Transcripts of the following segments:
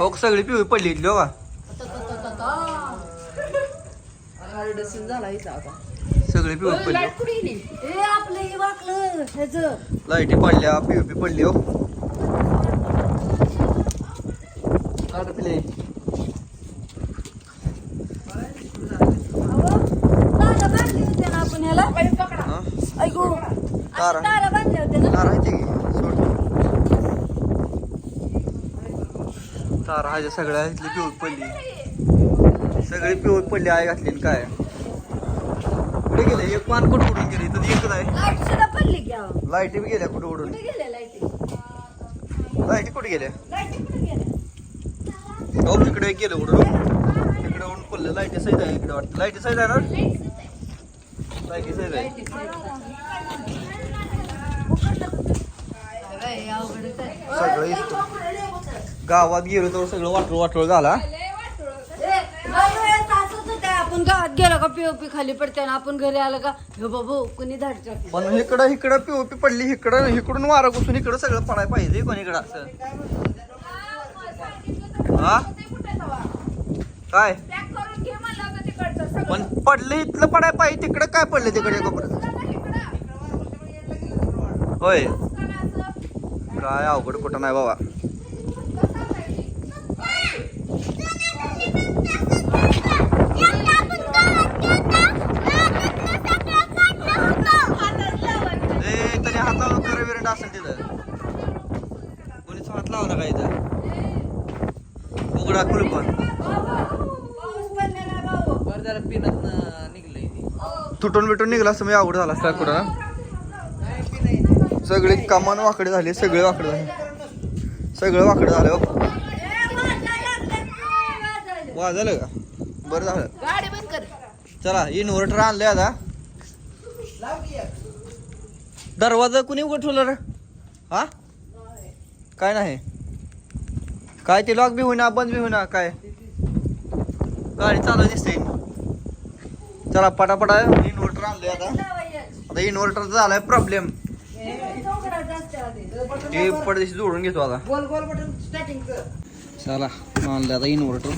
हो सगळी पिवळी पडली इथली हो का? सगळी पिवळी पडली लाइट कुठे गेली ए आपलं हे वाकलं ह्याचं. लाईटी पडल्या पिवपी पडली हो. आपण ह्याला. ऐकू तारा. तारा बांधल्या होत्या ना तार आहे ते सोड तार आहे सगळ्या इथली पिवळी पडली. सगळी पिवळी पडली आहे घातली काय. कुठे गेले? एक पान कुठे उडून गेली? तर एकच आहे लाइट बी गेल्या कुठे उडून? लाईटी? कुठे गेल्या? हो तिकडे एक गेलं उडून. तिकडे उडून पडलं. लाईटी साईड आहे इकडे वाटतं. लाईटी साईड आहे ना? लाईटी साईड आहे. सगळं गावात गेलो तर सगळं वाटोळ वाटोळ झाला. आपण गावात गेलो का पीओपी खाली पडते ना आपण घरी आलं का? हे बाबू कुणी धाडच्या पण इकडं इकडं पिओपी पडली इकडं इकडून वारं घुसून इकडं सगळं पडायला पाहिजे कोण इकडं असं. हा? काय? पण पडले इथलं पडायला पाहिजे तिकडं काय पडलं तिकडे कोपऱ्यात होय. काय अवघड कुठं नाही बाबा ए तरी हात लावून कर विरंड असेल तिथं का इथं? उघडा कुलप बरं जरा पिण्यात निघलंय ती. तुटून बिटून निघला असं मी अवघड झाला असता कुठं? सगळे कामान वाकडे झाले सगळे वाकडे झाले. सगळं वाकडं झालं हो. वा झालं का? बरं झालं. गाडी बंद कर. चला इन्व्हर्टर आणलंय आता. दरवाजा कुणी उघड ठेवलं रे? हा? काय नाही. काय ते लॉक बी होईना बंद बी होईना काय? गाडी चालू दिसते चला पटापटा इन्व्हर्टर आणलंय आता. आता इन्व्हर्टर झालाय प्रॉब्लेम ते पडदेशी जोडून घेतो आता. चला आणलं आता इन्व्हर्टर.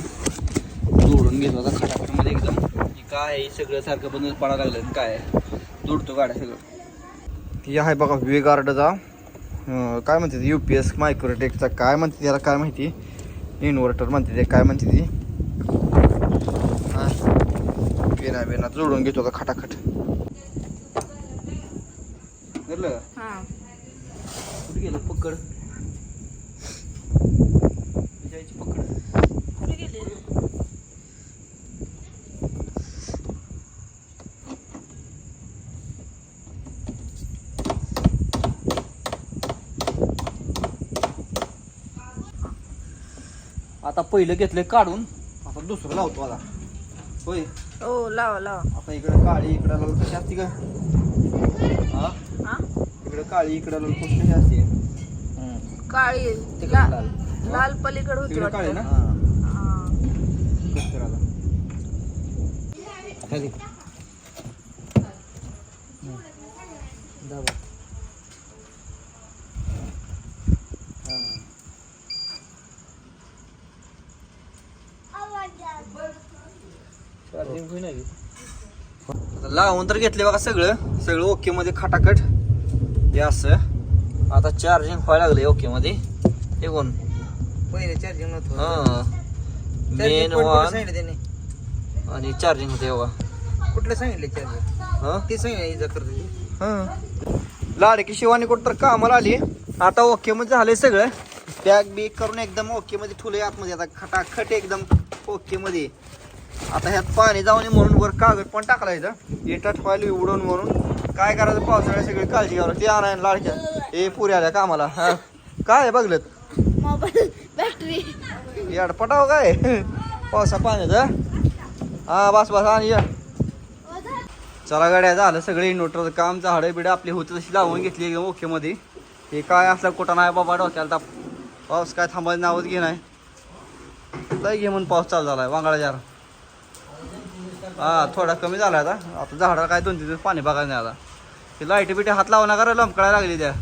जोडून घेतो आता खटाखटमध्ये एकदम. काय आहे, सगळं सारखं बंद पडायला लागलं काय. जोडतो गाड्या सगळं. ही आहे बघा वे गार्डचा काय म्हणते यू पी एस मायक्रोटेकचा काय म्हणते त्याला? काय माहिती? इन्व्हर्टर म्हणते ते. काय म्हणते ती? पेना बेना जोडून घेतो आता खटाखट? का? कुठे गेलं? पकड जायची पकड आता पहिलं घेतलंय काढून आता दुसरं लावतो आता होय हो लावा लावा आता इकडे काळी इकडे लाल कशी असते का हा हा इकडे काळी इकडे लाल कशी कशी असते. काळी तिकडे ला- लाल. लाल पलीकडे होती तिकडे काळी वाटतं. ना हा. कट करायला. आता दे. हम्म. दाबा. हा. Charging होईना की? आता लावून तर घेतले बघा सगळं. सगळं ओके मध्ये खटाखट. हे असं. आता चार्जिंग व्हायला लागले ओके मध्ये. हे कोण? पहिले चार्जिंग हा. मेन वन आणि चार्जिंग होते बघा. कुठलं सांगितलं चार्जिंग हा? ते सांगितलं. हा. लाडकी शिवानी कुठं तर कामाला आली. आता ओके मध्ये झालंय सगळं. बॅग बी करून एकदम ओके मध्ये ठुले आतमध्ये. आता खटाखट एकदम ओके मध्ये. आता ह्यात पाणी जाऊन नये म्हणून वर कागद पण टाकला इथं. ठेवायला उडून म्हणून. काय करायचं? पावसाळ्यात सगळी काळजी घ्यावं ते आणाय लाडक्या. ए पुरी आल्या कामाला. हा. काय आहे बघलं मोबाईल बॅटरी अडपटाव काय? पावसा पाण्याचं? हा बस बस आणि या. चला गाड्या झालं सगळे. इन्व्हर्टरचं काम झाडं बिडं आपली होती तशी लावून घेतली एकदम ओके मध्ये हे काय असलं कुठं नाही बाबा डोक्याला ताप. पाऊस काय थांबायचं नावच घे नाही लय घे म्हणून पाऊस चालू झालाय. वांगळा जार. हा थोडा कमी झाला आता. आता झाडाला काय दोन तीन दिवस पाणी बघायला नाही आता. ते लाइट बिटी हात लावू नका रे लागली त्या.